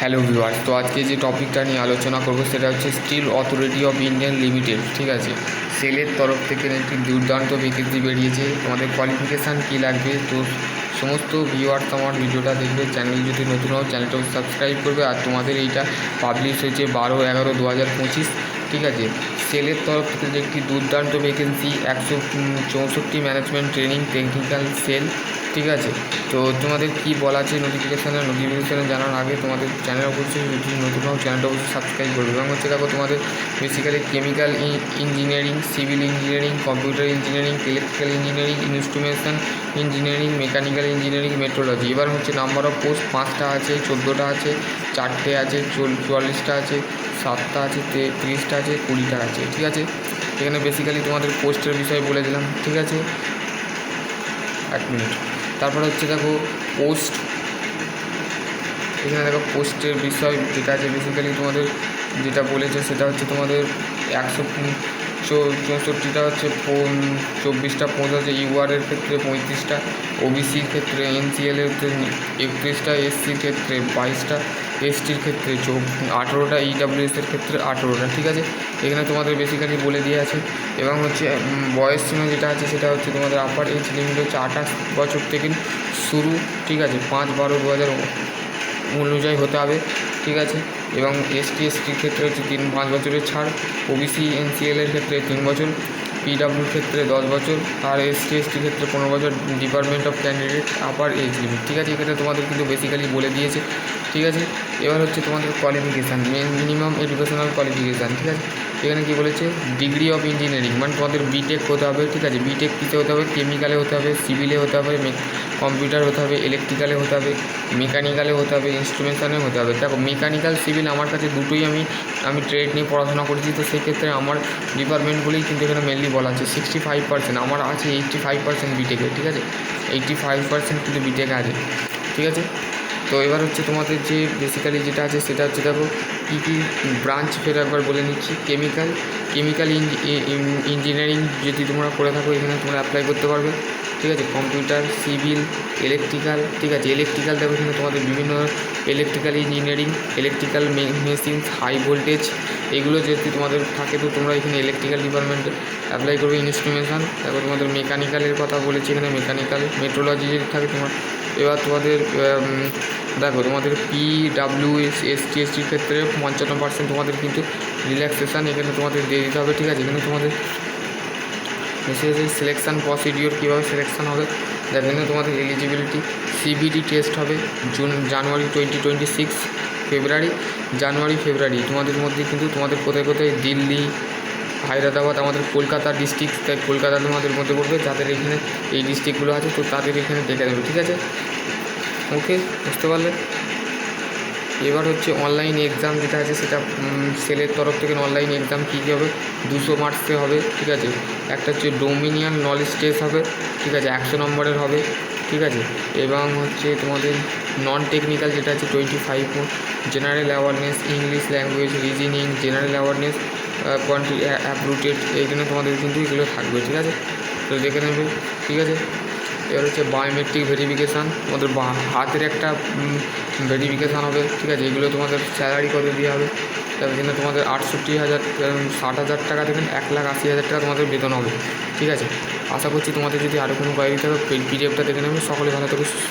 Hello viewers তো আজকে যে টপিকটা নিয়ে আলোচনা করব সেটা হচ্ছে steel authority of Indian limited ঠিক আছে? সেলের তরফ থেকে একটি দুর্দান্ত ভ্যাকেন্সি বেরিয়েছে। তোমাদের কোয়ালিফিকেশান কী লাগবে? তো সমস্ত ভিউয়ার্স আমার ভিডিওটা দেখবে চ্যানেল যদি নতুন হও চ্যানেলটাও সাবস্ক্রাইব করবে। আর তোমাদের এইটা পাবলিশ হয়েছে বারো এগারো দু হাজার পঁচিশ, ঠিক আছে? সেলের তরফ থেকে একটি দুর্দান্ত ভ্যাকেন্সি একশো চৌষট্টি ম্যানেজমেন্ট ট্রেনিং টেকনিক্যাল সেল ঠিক আছে। তো তোমাদের কি বলা আছে নোটিফিকেশানে নোটিফিকেশানে জানার আগে তোমাদের চ্যানেল অবশ্যই যদি নতুন হও চ্যানেলটা অবশ্যই সাবস্ক্রাইব করবে এবং হচ্ছে দেখো তোমাদের basically chemical engineering civil engineering computer engineering electrical engineering instrumentation engineering mechanical engineering metrology এবার হচ্ছে নাম্বার অফ পোস্ট পাঁচটা আছে, চোদ্দোটা আছে, চারটে আছে চুয়াল্লিশটা আছে, সাতটা আছে তিরিশটা আছে, কুড়িটা আছে, ঠিক আছে? এখানে বেসিক্যালি তোমাদের পোস্টের বিষয়ে বলে দিলাম, ঠিক আছে? এক মিনিট। তারপরে হচ্ছে দেখো পোস্ট এখানে দেখো পোস্টের বিষয়, যেটা আছে বেসিক্যালি তোমাদের যেটা বলেছে সেটা হচ্ছে তোমাদের একশো চৌষট্টিটা হচ্ছে চব্বিশটা পোস্ট হচ্ছে ইউআরের ক্ষেত্রে, পঁয়ত্রিশটা ওবিসির ক্ষেত্রে এনসিএলের একত্রিশটা এসসির ক্ষেত্রে, বাইশটা এসটির ক্ষেত্রে আঠেরোটা ইডাব্লিউএসের ক্ষেত্রে আঠেরোটা, ঠিক আছে? এখানে তোমাদের বেসিক্যালি বলে দিয়ে আছে। এবং হচ্ছে বয়স সীমা যেটা আছে, সেটা হচ্ছে তোমাদের আপার এজ লিমিট হচ্ছে আঠাশ বছর থেকে শুরু, ঠিক আছে? পাঁচ বারো দু হাজার অনুযায়ী হতে হবে, ঠিক আছে? এবং এসটি এসটির ক্ষেত্রে হচ্ছে তিন, পাঁচ বছরের ছাড় ওবিসি এনসিএলের ক্ষেত্রে তিন বছর পিডাব্লিউর ক্ষেত্রে দশ বছর, আর এসটি এসটির ক্ষেত্রে পনেরো বছর department of candidate upper age limit ঠিক আছে? এখানে তোমাদের কিন্তু বেসিক্যালি বলে দিয়েছে, ঠিক আছে? এবার হচ্ছে তোমাদের কোয়ালিফিকেশান মিনিমাম এডুকেশনাল কোয়ালিফিকেশান ঠিক আছে? এখানে কী বলেছে? ডিগ্রি অফ ইঞ্জিনিয়ারিং মানে তোমাদের বিটেক হতে হবে, ঠিক আছে? বিটেক কিতে হতে হবে? কেমিক্যালে হতে হবে সিভিলে হতে হবে কম্পিউটার হতে হবে ইলেকট্রিক্যালে হতে হবে মেকানিক্যালে হতে হবে ইনস্ট্রুমেশনে হতে হবে। দেখো মেকানিক্যাল সিভিল আমার কাছে দুটোই আমি আমি ট্রেড নিয়ে পড়াশোনা করেছি। তো সেক্ষেত্রে আমার ডিপার্টমেন্টগুলোই কিন্তু এখানে মেনলি বলা আছে। সিক্সটি ফাইভ পার্সেন্ট আমার আছে এইট্টি ফাইভ পার্সেন্ট বিটেকে ঠিক আছে? এইট্টি ফাইভ পার্সেন্ট কিন্তু বিটেকে আছে, ঠিক আছে? তো এবার হচ্ছে তোমাদের যে বেসিক্যালি যেটা আছে, সেটা হচ্ছে দেখো, কী কী ব্রাঞ্চ ফের একবার বলে নিচ্ছি। কেমিক্যাল কেমিক্যাল ইঞ্জিনিয়ারিং যদি তোমরা করে থাকো, এখানে তোমরা অ্যাপ্লাই করতে পারবে। ঠিক আছে, কম্পিউটার, সিভিল ইলেকট্রিক্যাল ঠিক আছে ইলেকট্রিক্যাল দেখো এখানে তোমাদের বিভিন্ন electrical engineering electrical machine high voltage এগুলো যদি তোমাদের থাকে তো তোমরা এখানে ইলেকট্রিক্যাল ডিপার্টমেন্টে অ্যাপ্লাই করবে ইনস্ট্রুমেশন তারপর তোমাদের মেকানিক্যালের কথা বলেছি এখানে মেকানিক্যাল মেট্রোলজি যদি থাকে তোমার, এবার তোমাদের দেখো তোমাদের P W S S T S টির ক্ষেত্রে পঞ্চান্ন পার্সেন্ট তোমাদের কিন্তু রিল্যাক্সেশন এখানে তোমাদের দিয়ে দিতে হবে, ঠিক আছে? এখানে তোমাদের এসে সিলেকশান প্রসিডিওর কীভাবে সিলেকশান হবে? দেখো এখানে তোমাদের এলিজিবিলিটি সিবিটি টেস্ট হবে June January twenty twenty six February January February তোমাদের মধ্যে কিন্তু তোমাদের কোথায় কোথায় দিল্লি, হায়দ্রাবাদ, আমাদের কলকাতা ডিস্ট্রিক্ট তাই কলকাতা তোমাদের মধ্যে পড়বে। যাদের এখানে এই ডিস্ট্রিক্টগুলো আছে, তো তাদের এখানে দেখে দেবে ঠিক আছে? ওকে বুঝতে পারলে? এবার হচ্ছে অনলাইন এক্সাম যেটা আছে সেটা সেলের তরফ থেকে অনলাইন এক্সাম কী কী হবে? দুশো মার্কসে হবে, ঠিক আছে? একটা হচ্ছে ডোমিনিয়ান নলেজ টেস্ট হবে, ঠিক আছে? একশো নম্বরের হবে, ঠিক আছে? এবং হচ্ছে তোমাদের নন টেকনিক্যাল যেটা আছে twenty five general awareness English language reasoning general awareness quantitative aptitude এইখানে তোমাদের কিন্তু এগুলো থাকবে, ঠিক আছে? তো দেখে নেবে, ঠিক আছে? এবার হচ্ছে বায়োমেট্রিক ভেরিফিকেশান তোমাদের বা হাতের একটা ভেরিফিকেশান হবে, ঠিক আছে? এগুলো তোমাদের স্যালারি কত দেওয়া হবে? তার জন্য তোমাদের আটষট্টি হাজার ষাট হাজার টাকা থেকে এক লাখ আশি হাজার টাকা তোমাদের বেতন হবে, ঠিক আছে? আশা করছি তোমাদের যদি আরও কোনো কোয়ারি থাকে পিডিএফটা দেখে নেবে। সকলে ভালো থেকে, সুস্থ